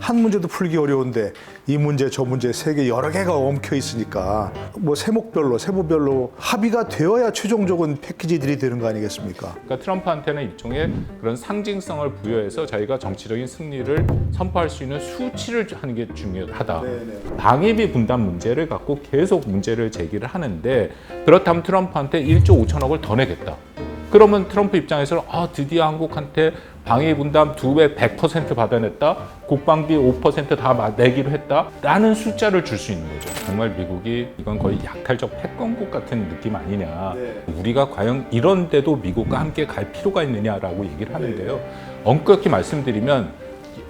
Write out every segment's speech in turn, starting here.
한 문제도 풀기 어려운데 이 문제 저 문제 세 개 여러 개가 엉켜 있으니까 뭐 세목별로 세부별로 합의가 되어야 최종적인 패키지들이 되는 거 아니겠습니까? 그러니까 트럼프한테는 일종의 그런 상징성을 부여해서 자기가 정치적인 승리를 선포할 수 있는 수치를 하는 게 중요하다. 방위비 분담 문제를 갖고 계속 문제를 제기를 하는데 그렇다면 트럼프한테 1조 5천억을 더 내겠다. 그러면 트럼프 입장에서는 아 드디어 한국한테 방위 분담 두 배 100% 받아냈다. 국방비 5%다 내기로 했다 라는 숫자를 줄 수 있는 거죠. 정말 미국이 이건 거의 약탈적 패권국 같은 느낌 아니냐. 우리가 과연 이런 데도 미국과 함께 갈 필요가 있느냐라고 얘기를 하는데요. 엄격히 말씀드리면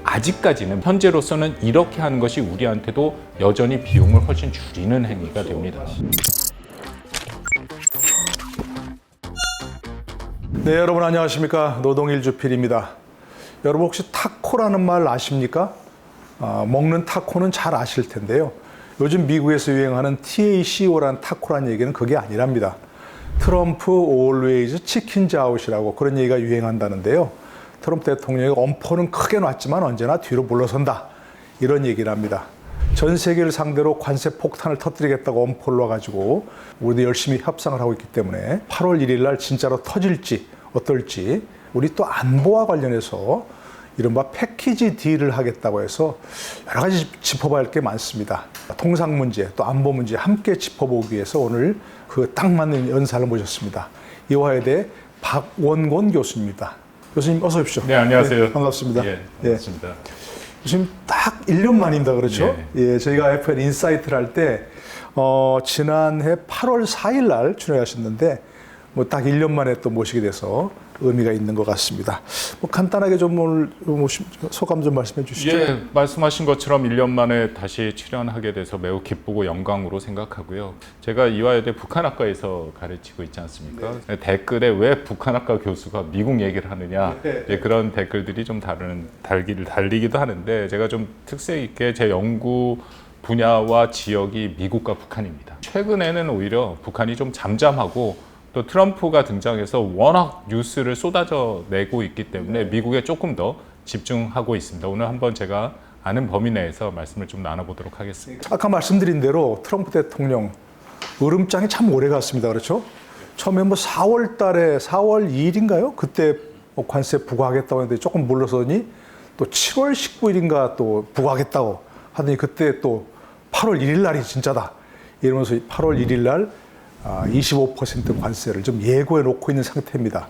아직까지는 현재로서는 이렇게 하는 것이 우리한테도 여전히 비용을 훨씬 줄이는 행위가 됩니다. 네, 여러분 안녕하십니까? 노동일주필입니다. 여러분 혹시 타코라는 말 아십니까? 아, 먹는 타코는 잘 아실 텐데요. 요즘 미국에서 유행하는 TACO라는 타코라는 얘기는 그게 아니랍니다. 트럼프 always 치킨 자웃이라고 그런 얘기가 유행한다는데요. 트럼프 대통령이 엄포는 크게 놨지만 언제나 뒤로 물러선다. 이런 얘기를 합니다. 전 세계를 상대로 관세 폭탄을 터뜨리겠다고 엄포를 놔가지고 우리도 열심히 협상을 하고 있기 때문에 8월 1일 날 진짜로 터질지 어떨지 우리 또 안보와 관련해서 이른바 패키지 딜을 하겠다고 해서 여러 가지 짚어봐야 할 게 많습니다. 통상 문제 또 안보 문제 함께 짚어보기 위해서 오늘 그 딱 맞는 연사를 모셨습니다. 이화여대 박원곤 교수입니다. 교수님 어서 오십시오. 네, 안녕하세요. 반갑습니다. 예, 반갑습니다. 지금 딱 1년 만입니다. 그렇죠? 예, 저희가 FN 인사이트를 할 때, 어, 지난해 8월 4일 날 출연하셨는데, 뭐 딱 1년 만에 또 모시게 돼서 의미가 있는 것 같습니다. 뭐 간단하게 좀 오늘 소감 좀 말씀해 주시죠. 예, 말씀하신 것처럼 1년 만에 다시 출연하게 돼서 매우 기쁘고 영광으로 생각하고요. 제가 이화여대 북한학과에서 가르치고 있지 않습니까? 댓글에 왜 북한학과 교수가 미국 얘기를 하느냐 네. 예, 그런 댓글들이 좀 다른 달기를 달리기도 하는데 제가 좀 특색 있게 제 연구 분야와 지역이 미국과 북한입니다. 최근에는 오히려 북한이 좀 잠잠하고 또 트럼프가 등장해서 워낙 뉴스를 쏟아져 내고 있기 때문에 미국에 조금 더 집중하고 있습니다. 오늘 한번 제가 아는 범위 내에서 말씀을 좀 나눠보도록 하겠습니다. 아까 말씀드린 대로 트럼프 대통령 으름장이 참 오래 갔습니다. 그렇죠? 처음에 뭐 4월 달에 4월 2일인가요? 그때 뭐 관세 부과하겠다고 했는데 조금 물러서니 또 7월 19일인가 또 부과하겠다고 하더니 그때 또 8월 1일 날이 진짜다. 이러면서 8월 1일 날 아, 25% 관세를 좀 예고해 놓고 있는 상태입니다.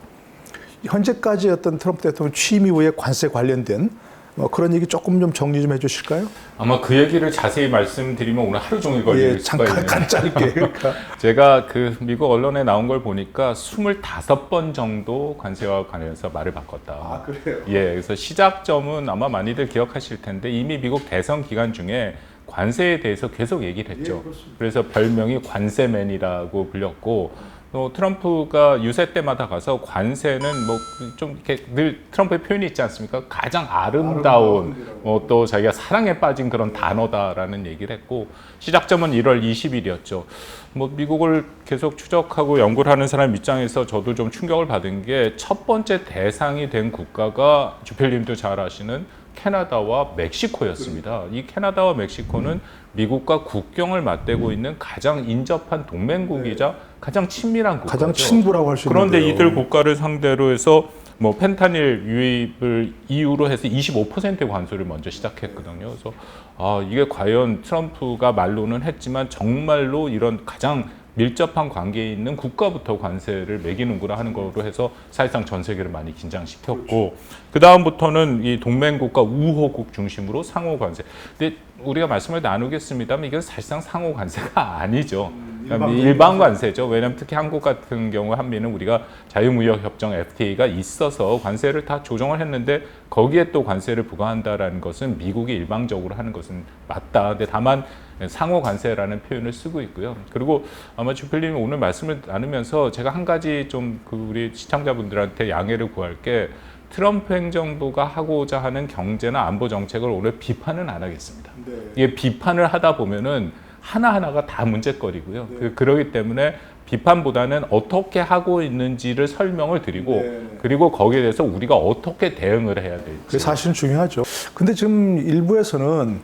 현재까지 어떤 트럼프 대통령 취임 이후에 관세 관련된 뭐 그런 얘기 조금 좀 정리 좀 해주실까요? 아마 그 얘기를 자세히 말씀드리면 오늘 하루 종일 걸릴 예, 수가 잠깐 있네요. 간짜게 그러니까 제가 그 미국 언론에 나온 걸 보니까 25번 정도 관세와 관련해서 말을 바꿨다. 아, 그래요? 예, 그래서 시작점은 아마 많이들 기억하실 텐데 이미 미국 대선 기간 중에 관세에 대해서 계속 얘기를 했죠. 예. 그래서 별명이 관세맨이라고 불렸고 또 트럼프가 유세 때마다 가서 관세는 뭐 좀 이렇게 늘 트럼프의 표현이 있지 않습니까? 가장 아름다운 뭐또 자기가 사랑에 빠진 그런 단어다라는 얘기를 했고 시작점은 1월 20일이었죠. 뭐 미국을 계속 추적하고 연구를 하는 사람 입장에서 저도 좀 충격을 받은 게 첫 번째 대상이 된 국가가 주필님도 잘 아시는 캐나다와 멕시코였습니다. 이 캐나다와 멕시코는 미국과 국경을 맞대고 있는 가장 인접한 동맹국이자 가장 친밀한 국가죠. 가장 친구라고 할 수 있는 그런데 이들 국가를 상대로 해서 뭐 펜타닐 유입을 이유로 해서 25%의 관세를 먼저 시작했거든요. 그래서 아 이게 과연 트럼프가 말로는 했지만 정말로 이런 가장 밀접한 관계에 있는 국가부터 관세를 매기는구나 하는 거로 해서 사실상 전 세계를 많이 긴장시켰고 그 다음부터는 이 동맹국과 우호국 중심으로 상호 관세. 근데 우리가 말씀을 나누겠습니다만 이건 사실상 상호 관세가 아니죠. 그러니까 일반 일반 관세죠. 왜냐하면 특히 한국 같은 경우 한미는 우리가 자유무역협정 FTA가 있어서 관세를 다 조정을 했는데 거기에 또 관세를 부과한다라는 것은 미국이 일방적으로 하는 것은 맞다. 근데 다만 상호 관세라는 표현을 쓰고 있고요. 그리고 아마 주필님이 오늘 말씀을 나누면서 제가 한 가지 좀 그 우리 시청자분들한테 양해를 구할 게 트럼프 행정부가 하고자 하는 경제나 안보 정책을 오늘 비판은 안 하겠습니다. 이게 비판을 하다 보면은 하나하나가 다 문제거리고요. 그- 그러기 때문에 비판보다는 어떻게 하고 있는지를 설명을 드리고 네. 그리고 거기에 대해서 우리가 어떻게 대응을 해야 될지. 그게 사실은 중요하죠. 근데 지금 일부에서는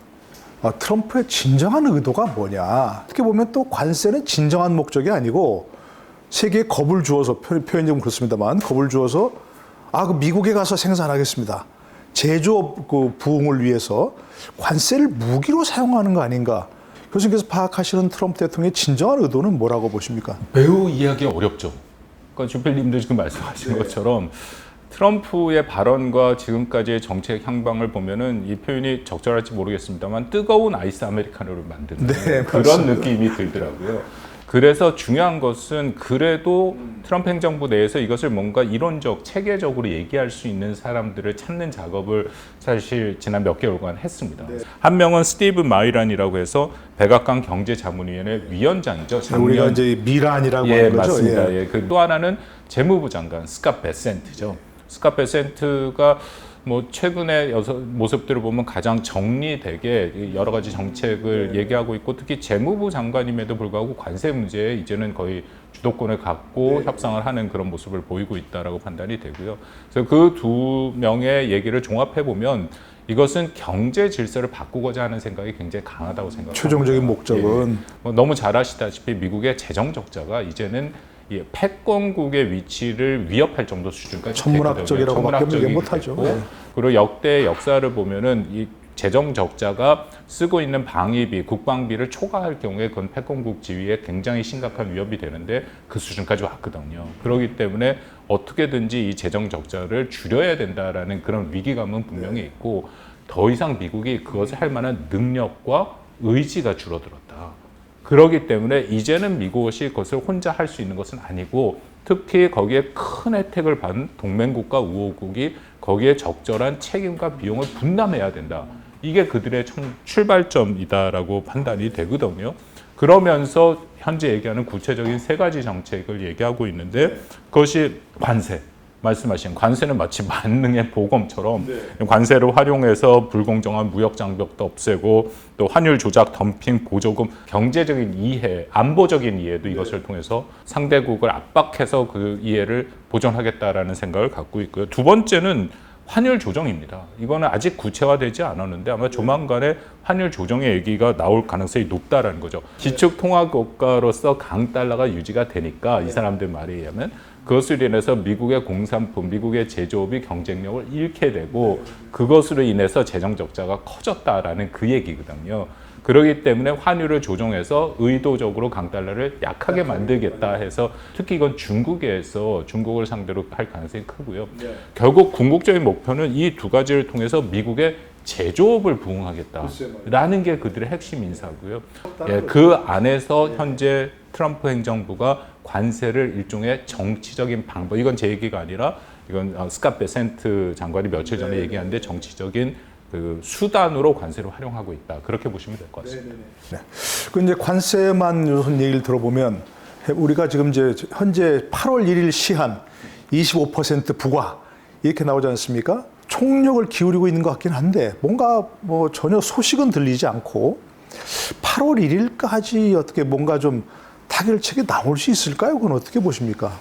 어, 트럼프의 진정한 의도가 뭐냐. 어떻게 보면 또 관세는 진정한 목적이 아니고 세계에 겁을 주어서 표- 표현이 좀 그렇습니다만 겁을 주어서 아, 그 미국에 가서 생산하겠습니다. 제조업 그 부흥을 위해서 관세를 무기로 사용하는 거 아닌가. 교수님께서 파악하시는 트럼프 대통령의 진정한 의도는 뭐라고 보십니까? 매우 이해하기 어렵죠. 그러니까 주필님도 지금 말씀하신 것처럼 트럼프의 발언과 지금까지의 정책 향방을 보면은 이 표현이 적절할지 모르겠습니다만 뜨거운 아이스 아메리카노를 만드는 네, 그런 맞습니다. 느낌이 들더라고요. 그래서 중요한 것은 그래도 트럼프 행정부 내에서 이것을 뭔가 이론적, 체계적으로 얘기할 수 있는 사람들을 찾는 작업을 사실 지난 몇 개월간 했습니다. 한 명은 스티브 마이란이라고 해서 백악관 경제자문위원회 위원장이죠. 우리가 작년 이제 미란이라고 예, 하는 거죠. 맞습니다. 예. 예. 그 또 하나는 재무부 장관 스캇 베센트죠. 스캇 베센트가 뭐 최근의 모습들을 보면 가장 정리되게 이 여러 가지 정책을 네. 얘기하고 있고 특히 재무부 장관임에도 불구하고 관세 문제에 이제는 거의 주도권을 갖고 네. 협상을 하는 그런 모습을 보이고 있다라고 판단이 되고요. 그래서 그 두 명의 얘기를 종합해 보면 이것은 경제 질서를 바꾸고자 하는 생각이 굉장히 강하다고 생각합니다. 최종적인 목적은 뭐 너무 잘 아시다시피 미국의 재정 적자가 이제는 이 패권국의 위치를 위협할 정도 수준까지 천문학적이라고. 밖에 못하죠. 네. 그리고 역대 역사를 보면은 이 재정 적자가 쓰고 있는 방위비, 국방비를 초과할 경우에 그건 패권국 지위에 굉장히 심각한 위협이 되는데 그 수준까지 왔거든요. 그렇기 때문에 어떻게든지 이 재정 적자를 줄여야 된다라는 그런 위기감은 분명히 있고 더 이상 미국이 그것을 할 만한 능력과 의지가 줄어들었다. 그러기 때문에 이제는 미국이 그것을 혼자 할 수 있는 것은 아니고 특히 거기에 큰 혜택을 받은 동맹국가 우호국이 거기에 적절한 책임과 비용을 분담해야 된다. 이게 그들의 청- 출발점이다라고 판단이 되거든요. 그러면서 현재 얘기하는 구체적인 세 가지 정책을 얘기하고 있는데 그것이 관세. 말씀하신 관세는 마치 만능의 보검처럼 관세를 활용해서 불공정한 무역 장벽도 없애고 또 환율 조작, 덤핑, 보조금, 경제적인 이해, 안보적인 이해도 이것을 통해서 상대국을 압박해서 그 이해를 보존하겠다라는 생각을 갖고 있고요. 두 번째는 환율 조정입니다. 이거는 아직 구체화되지 않았는데 아마 조만간에 환율 조정의 얘기가 나올 가능성이 높다라는 거죠. 기축 통화 국가로서 강 달러가 유지가 되니까 이 사람들 말에 의하면 그것으로 인해서 미국의 공산품, 미국의 제조업이 경쟁력을 잃게 되고 그것으로 인해서 재정 적자가 커졌다라는 그 얘기거든요. 그렇기 때문에 환율을 조정해서 의도적으로 강달러를 약하게 만들겠다 해서 특히 이건 중국에서 중국을 상대로 할 가능성이 크고요. 결국 궁극적인 목표는 이 두 가지를 통해서 미국의 제조업을 부흥하겠다라는 게 그들의 핵심 인사고요. 예, 그 안에서 현재 트럼프 행정부가 관세를 일종의 정치적인 방법, 이건 제 얘기가 아니라 이건 어, 스캇 베센트 장관이 며칠 전에 얘기하는데 정치적인 그 수단으로 관세를 활용하고 있다. 그렇게 보시면 될 것 같습니다. 그 이제 관세만 우선 얘기를 들어보면 우리가 지금 이제 현재 8월 1일 시한 25% 부과 이렇게 나오지 않습니까? 총력을 기울이고 있는 것 같긴 한데 뭔가 뭐 전혀 소식은 들리지 않고 8월 1일까지 어떻게 뭔가 좀 타결책이 나올 수 있을까요? 그건 어떻게 보십니까?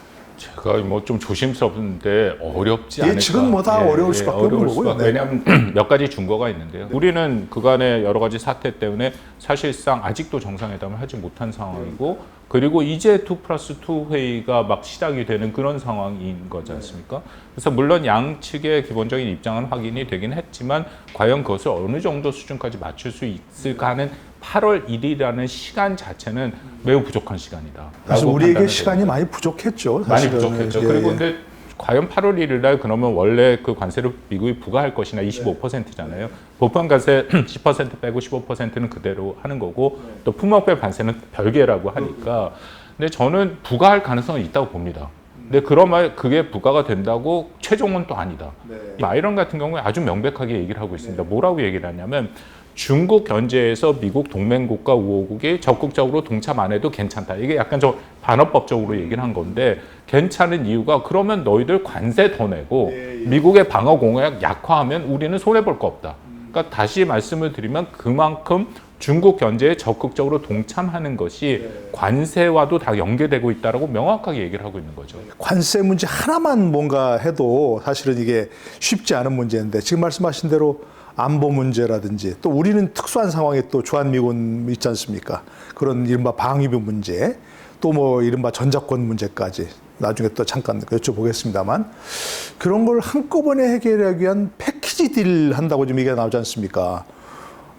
제가 뭐 좀 조심스러운데 어렵지 않을까. 예측은 뭐다 어려울 수밖에 없는 어려울 거고요. 수밖에- 네. 왜냐하면 몇 가지 증거가 있는데요. 우리는 그간의 여러 가지 사태 때문에 사실상 아직도 정상회담을 하지 못한 상황이고 그리고 이제 2 플러스 2 회의가 막 시작이 되는 그런 상황인 거지 않습니까? 그래서 물론 양측의 기본적인 입장은 확인이 되긴 했지만 과연 그것을 어느 정도 수준까지 맞출 수 있을까 하는 8월 1일이라는 시간 자체는 매우 부족한 시간이다. 사실 우리에게 시간이 많이 부족했죠. 많이 사실은. 부족했죠. 예, 그리고 예. 근데 과연 8월 1일 날 그러면 원래 그 관세를 미국이 부과할 것이나 25%잖아요. 보편 관세 10% 빼고 15%는 그대로 하는 거고 또 품목별 관세는 별개라고 하니까 근데 저는 부과할 가능성이 있다고 봅니다. 근데 그러면 그게 부과가 된다고 최종은 또 아니다. 마이런 같은 경우에 아주 명백하게 얘기를 하고 있습니다. 뭐라고 얘기를 하냐면 중국 견제에서 미국 동맹국가 우호국이 적극적으로 동참 안 해도 괜찮다. 이게 약간 좀 반어법적으로 얘기를 한 건데 괜찮은 이유가 그러면 너희들 관세 더 내고 미국의 방어 공약 약화하면 우리는 손해 볼 거 없다. 그러니까 다시 말씀을 드리면 그만큼 중국 견제에 적극적으로 동참하는 것이 관세와도 다 연계되고 있다라고 명확하게 얘기를 하고 있는 거죠. 관세 문제 하나만 뭔가 해도 사실은 이게 쉽지 않은 문제인데 지금 말씀하신 대로 안보 문제라든지 또 우리는 특수한 상황에 또 주한미군 있지 않습니까? 그런 이른바 방위비 문제 또 뭐 이른바 전자권 문제까지 나중에 또 잠깐 여쭤보겠습니다만 그런 걸 한꺼번에 해결하기 위한 패키지 딜 한다고 지금 얘기가 나오지 않습니까?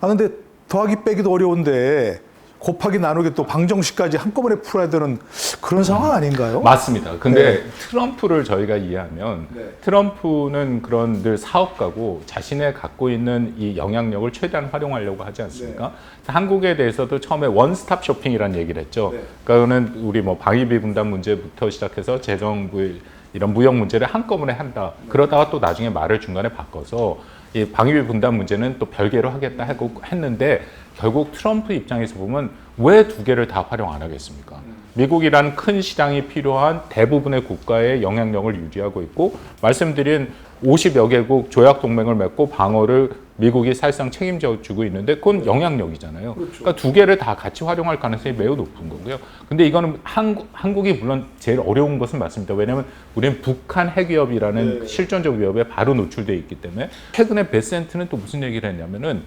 아 근데 더하기 빼기도 어려운데 곱하기 나누기 또 방정식까지 한꺼번에 풀어야 되는 그런 상황 아닌가요? 맞습니다. 근데 트럼프를 저희가 이해하면 네. 트럼프는 그런 늘 사업가고 자신의 갖고 있는 이 영향력을 최대한 활용하려고 하지 않습니까? 한국에 대해서도 처음에 원스톱 쇼핑이라는 얘기를 했죠. 네. 그러니까는 우리 뭐 방위비 분담 문제부터 시작해서 재정부 이런 무역 문제를 한꺼번에 한다. 그러다가 또 나중에 말을 중간에 바꿔서 이 방위비 분담 문제는 또 별개로 하겠다 하고 했는데 결국 트럼프 입장에서 보면 왜 두 개를 다 활용 안 하겠습니까? 미국이라는 큰 시장이 필요한 대부분의 국가의 영향력을 유지하고 있고 말씀드린 50여 개국 조약 동맹을 맺고 방어를 미국이 사실상 책임져 주고 있는데 그건 영향력이잖아요. 그러니까두 개를 다 같이 활용할 가능성이 매우 높은 거고요. 근데 이거는 한국, 한국이 물론 제일 어려운 것은 맞습니다. 왜냐하면 우리는 북한 핵위협이라는 실존적 위협에 바로 노출돼 있기 때문에 최근에 베센트는 또 무슨 얘기를 했냐면은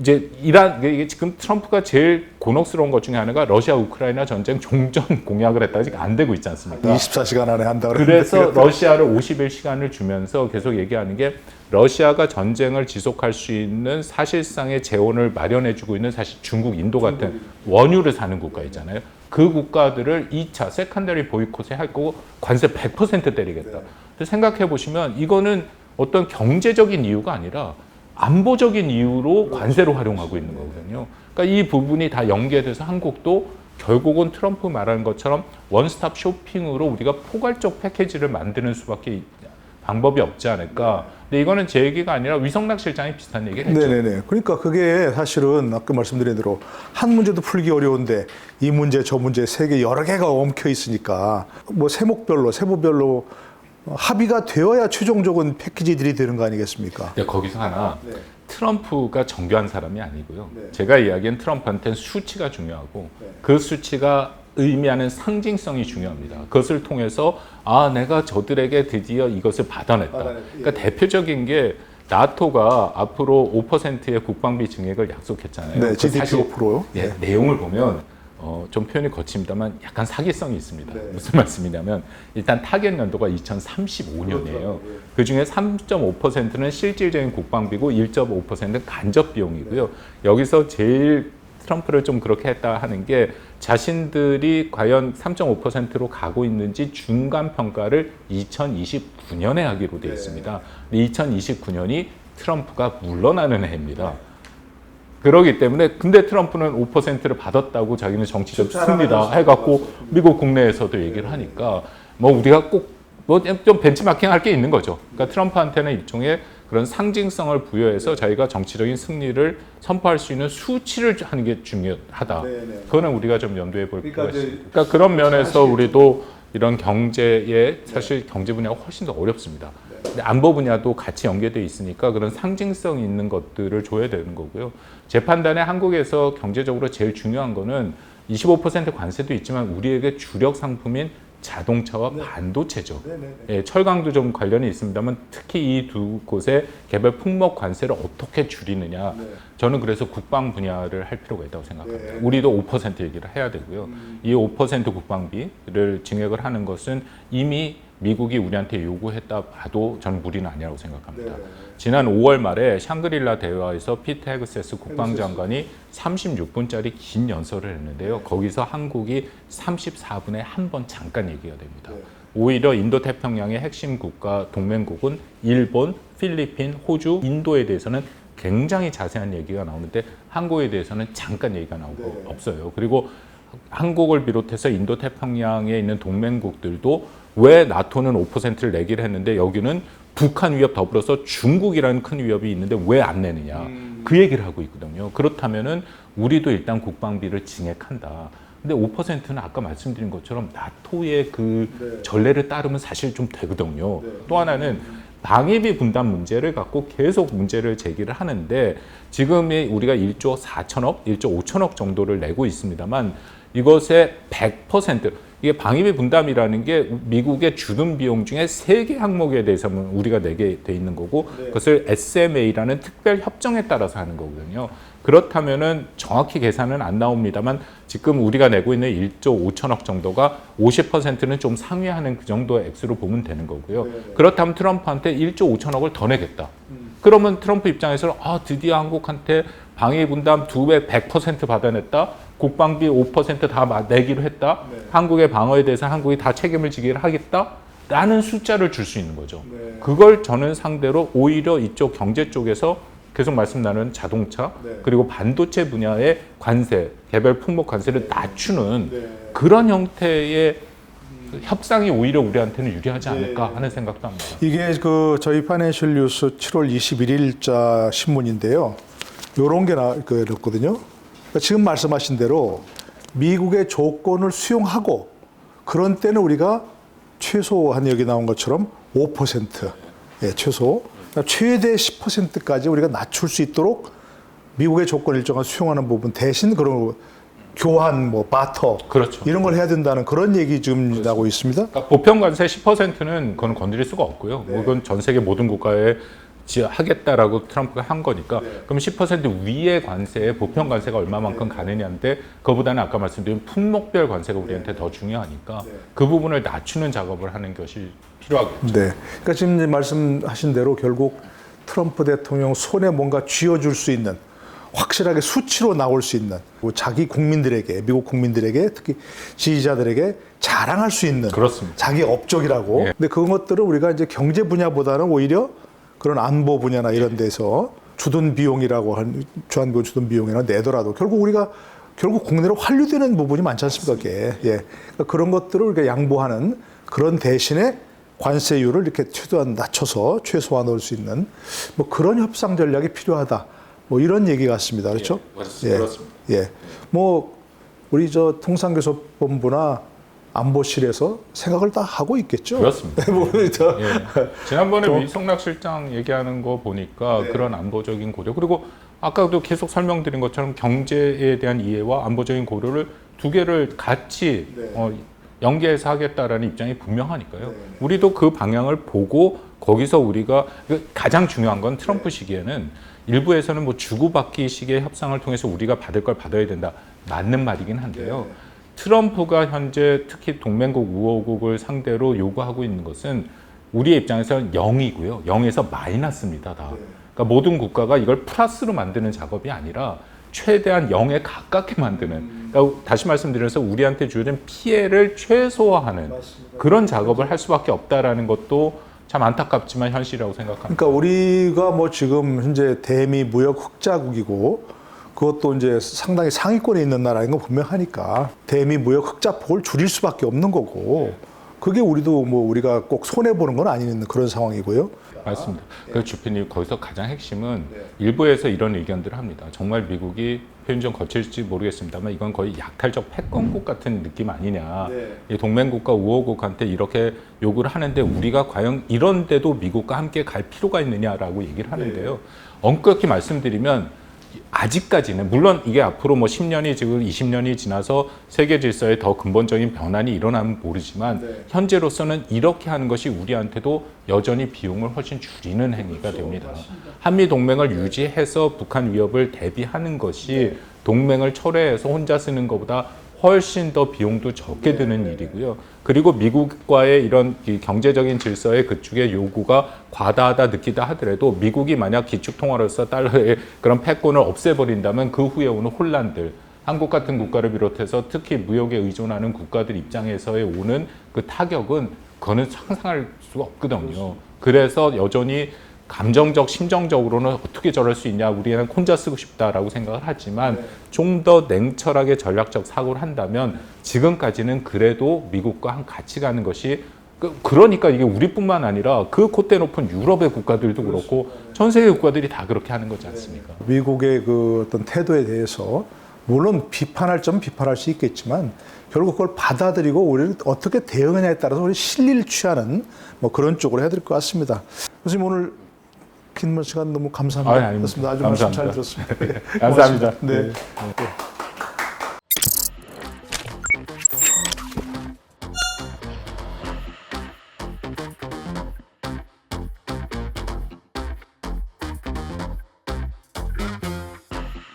이제 이란 이게 지금 트럼프가 제일 곤혹스러운 것 중에 하나가 러시아 우크라이나 전쟁 종전 공약을 했다가 지금 안 되고 있지 않습니까? 24시간 안에 한다 그래서 러시아를 50일 주면서 계속 얘기하는 게 러시아가 전쟁을 지속할 수 있는 사실상의 재원을 마련해주고 있는 사실 중국, 인도 같은 원유를 사는 국가 있잖아요. 그 국가들을 2차 세컨더리 보이콧에 하고 관세 100% 때리겠다. 근데 생각해 보시면 이거는 어떤 경제적인 이유가 아니라 안보적인 이유로 관세로 활용하고 있는 거거든요. 그러니까 이 부분이 다 연계돼서 한국도 결국은 트럼프 말하는 것처럼 원스톱 쇼핑으로 우리가 포괄적 패키지를 만드는 수밖에 방법이 없지 않을까. 근데 이거는 제 얘기가 아니라 위성락 실장이 비슷한 얘기를 했죠. 네네네. 그러니까 그게 사실은 아까 말씀드린 대로 한 문제도 풀기 어려운데 이 문제 저 문제 세 개 여러 개가 엉켜 있으니까 뭐 세목별로 세부별로 합의가 되어야 최종적인 패키지들이 되는 거 아니겠습니까? 근데 거기서 하나 네. 트럼프가 정교한 사람이 아니고요. 네. 제가 이야기한 트럼프한테는 수치가 중요하고 네. 그 수치가 의미하는 상징성이 중요합니다. 그것을 통해서 아 내가 저들에게 드디어 이것을 받아냈다. 받아냈- 그러니까 대표적인 게 나토가 앞으로 5%의 국방비 증액을 약속했잖아요. 네, 그 GDP 사실 5%요. 네, 내용을 보면 어, 좀 표현이 거칩니다만 약간 사기성이 있습니다. 네. 무슨 말씀이냐면 일단 타겟 연도가 2035년이에요. 그 중에 3.5%는 실질적인 국방비고 1.5%는 간접 비용이고요. 여기서 제일 트럼프를 좀 그렇게 했다 하는 게 자신들이 과연 3.5%로 가고 있는지 중간 평가를 2029년에 하기로 되어 있습니다. 근데 2029년이 트럼프가 물러나는 해입니다. 그러기 때문에 근데 트럼프는 5%를 받았다고 자기는 정치적 승리다 해갖고 미국 국내에서도 얘기를 하니까 뭐 우리가 꼭 뭐 좀 벤치마킹 할 게 있는 거죠. 그러니까 트럼프한테는 일종의 그런 상징성을 부여해서 자기가 정치적인 승리를 선포할 수 있는 수치를 하는 게 중요하다. 네 네. 그거는 우리가 좀 염두에 볼 그러니까 필요가 있습니다. 그러니까 그런 면에서 우리도 이런 경제에 사실 경제 분야가 훨씬 더 어렵습니다. 근데 안보 분야도 같이 연계돼 있으니까 그런 상징성 있는 것들을 줘야 되는 거고요. 제 판단에 한국에서 경제적으로 제일 중요한 거는 25% 관세도 있지만 우리에게 주력 상품인 자동차와 반도체죠. 네 네 네. 예, 철강도 좀 관련이 있습니다만 특히 이 두 곳의 개별 품목 관세를 어떻게 줄이느냐. 네. 저는 그래서 국방 분야를 할 필요가 있다고 생각합니다. 네. 우리도 5% 얘기를 해야 되고요. 이5% 국방비를 증액을 하는 것은 이미 미국이 우리한테 요구했다 봐도 저는 무리는 아니라고 생각합니다. 네. 지난 5월 말에 샹그릴라 대화에서 피트 헤그세스 국방장관이 36분짜리 긴 연설을 했는데요. 거기서 한국이 34분에 한 번 잠깐 얘기가 됩니다. 네. 오히려 인도 태평양의 핵심 국가 동맹국은 일본, 필리핀, 호주, 인도에 대해서는 굉장히 자세한 얘기가 나오는데 한국에 대해서는 잠깐 얘기가 나오고 네. 없어요. 그리고 한국을 비롯해서 인도 태평양에 있는 동맹국들도 왜 나토는 5%를 내기를 했는데 여기는 북한 위협 더불어서 중국이라는 큰 위협이 있는데 왜 안 내느냐 그 얘기를 하고 있거든요. 그렇다면은 우리도 일단 국방비를 증액한다. 근데 5%는 아까 말씀드린 것처럼 나토의 그 네. 전례를 따르면 사실 좀 되거든요. 네. 또 하나는 방위비 분담 문제를 갖고 계속 문제를 제기를 하는데 지금이 우리가 1조 4천억, 1조 5천억 정도를 내고 있습니다만 이것의 100% 이게 방위비 분담이라는 게 미국의 주둔 비용 중에 세 개 항목에 대해서는 우리가 내게 돼 있는 거고 그것을 SMA라는 특별 협정에 따라서 하는 거거든요. 그렇다면은 정확히 계산은 안 나옵니다만 지금 우리가 내고 있는 1조 5천억 정도가 50%는 좀 상회하는 그 정도의 액수로 보면 되는 거고요. 그렇다면 트럼프한테 1조 5천억을 더 내겠다. 그러면 트럼프 입장에서는 아 드디어 한국한테 방위 분담 두 배 100% 받아냈다. 국방비 5%다 내기로 했다. 한국의 방어에 대해서 한국이 다 책임을 지기를 하겠다. 라는 숫자를 줄 수 있는 거죠. 그걸 저는 상대로 오히려 이쪽 경제 쪽에서 계속 말씀 나눈 자동차 그리고 반도체 분야의 관세, 개별 품목 관세를 낮추는 그런 형태의 협상이 오히려 우리한테는 유리하지 않을까 하는 생각도 합니다. 이게 그 저희 파이낸셜 뉴스 7월 21일자 신문인데요. 요런 게 나거든요. 그러니까 지금 말씀하신 대로 미국의 조건을 수용하고 그런 때는 우리가 최소 한 여기 나온 것처럼 5% 예, 최소 그러니까 최대 10%까지 우리가 낮출 수 있도록 미국의 조건 일정한 수용하는 부분 대신 그런 교환 뭐 바터 그렇죠. 이런 걸 해야 된다는 그런 얘기 지금 나오고 있습니다. 그러니까 보편 관세 10%는 그건 건드릴 수가 없고요. 네. 그건 전 세계 모든 국가에 지- 하겠다라고 트럼프가 한 거니까 네. 그럼 10% 위의 관세에 보편 관세가 얼마만큼 가느냐인데 그거보다는 아까 말씀드린 품목별 관세가 우리한테 네. 더 중요하니까 그 부분을 낮추는 작업을 하는 것이 필요하겠죠. 네. 그러니까 지금 이제 말씀하신 대로 결국 트럼프 대통령 손에 뭔가 쥐어줄 수 있는 확실하게 수치로 나올 수 있는 뭐 자기 국민들에게 미국 국민들에게 특히 지지자들에게 자랑할 수 있는 그렇습니다. 자기 업적이라고. 예. 근데 그런 것들을 우리가 이제 경제 분야보다는 오히려 그런 안보 분야나 이런 데서 주둔 비용이라고 한 주한국 주둔 비용이나 내더라도 결국 우리가 결국 국내로 환류되는 부분이 많지 않습니까? 그게. 예. 그러니까 그런 것들을 우리가 양보하는 그런 대신에 관세율을 이렇게 최대한 낮춰서 최소화할 수 있는 뭐 그런 협상 전략이 필요하다. 뭐 이런 얘기 같습니다. 그렇죠? 예, 맞습니다. 그렇습니다. 예. 뭐 우리 저 통상교섭본부나 안보실에서 생각을 다 하고 있겠죠. 그렇습니다. 뭐 저, 예. 지난번에 위성락 실장 얘기하는 거 보니까 네. 그런 안보적인 고려 그리고 아까도 계속 설명드린 것처럼 경제에 대한 이해와 안보적인 고려를 두 개를 같이 네. 어, 연계해서 하겠다라는 입장이 분명하니까요. 네. 우리도 그 방향을 보고 거기서 우리가 그 가장 중요한 건 트럼프 시기에는 일부에서는 뭐 주고받기 식의 협상을 통해서 우리가 받을 걸 받아야 된다 맞는 말이긴 한데요. 트럼프가 현재 특히 동맹국 우호국을 상대로 요구하고 있는 것은 우리의 입장에서는 0이고요. 0에서 마이너스입니다. 다. 그러니까 모든 국가가 이걸 플러스로 만드는 작업이 아니라 최대한 0에 가깝게 만드는. 그러니까 다시 말씀드려서 우리한테 주는 피해를 최소화하는 그런 작업을 할 수밖에 없다라는 것도 참 안타깝지만 현실이라고 생각합니다. 그러니까 우리가 뭐 지금 현재 대미 무역 흑자국이고 그것도 이제 상당히 상위권에 있는 나라인 건 분명하니까 대미 무역 흑자폭을 줄일 수밖에 없는 거고 그게 우리도 뭐 우리가 꼭 손해 보는 건 아닌 그런 상황이고요. 맞습니다. 그 주피님 거기서 가장 핵심은 일부에서 이런 의견들을 합니다. 정말 미국이 표현 좀 거칠지 모르겠습니다만 이건 거의 약탈적 패권국 같은 느낌 아니냐. 이 동맹국가 우호국한테 이렇게 요구를 하는데 우리가 과연 이런데도 미국과 함께 갈 필요가 있느냐라고 얘기를 하는데요. 엄격히 말씀드리면 아직까지는 물론 이게 앞으로 뭐 10년이 지금 20년이 지나서 세계 질서에 더 근본적인 변환이 일어나면 모르지만 현재로서는 이렇게 하는 것이 우리한테도 여전히 비용을 훨씬 줄이는 행위가 됩니다. 한미 동맹을 유지해서 북한 위협을 대비하는 것이 동맹을 철회해서 혼자 쓰는 것보다 훨씬 더 비용도 적게 드는 일이고요. 그리고 미국과의 이런 이 경제적인 질서의 그쪽의 요구가 과다하다 느끼다 하더라도 미국이 만약 기축통화로서 달러의 그런 패권을 없애버린다면 그 후에 오는 혼란들 한국 같은 국가를 비롯해서 특히 무역에 의존하는 국가들 입장에서의 오는 그 타격은 그거는 상상할 수가 없거든요. 그래서 여전히 감정적, 심정적으로는 어떻게 저럴 수 있냐, 우리는 혼자 쓰고 싶다라고 생각을 하지만 좀더 냉철하게 전략적 사고를 한다면 지금까지는 그래도 미국과 한 같이 가는 것이 그- 그러니까 이게 우리뿐만 아니라 그 콧대 높은 유럽의 국가들도 그렇고 전 세계 국가들이 다 그렇게 하는 거지 않습니까? 미국의 그 어떤 태도에 대해서 물론 비판할 점은 비판할 수 있겠지만 결국 그걸 받아들이고 우리를 어떻게 대응하냐에 따라서 우리 실리를 취하는 뭐 그런 쪽으로 해야 될 것 같습니다. 교수님 오늘 긴 시간 너무 감사합니다. 아니, 아닙니다. 아주 말씀 잘 감사합니다. 들었습니다. 예, 감사합니다. 네. 네. 네.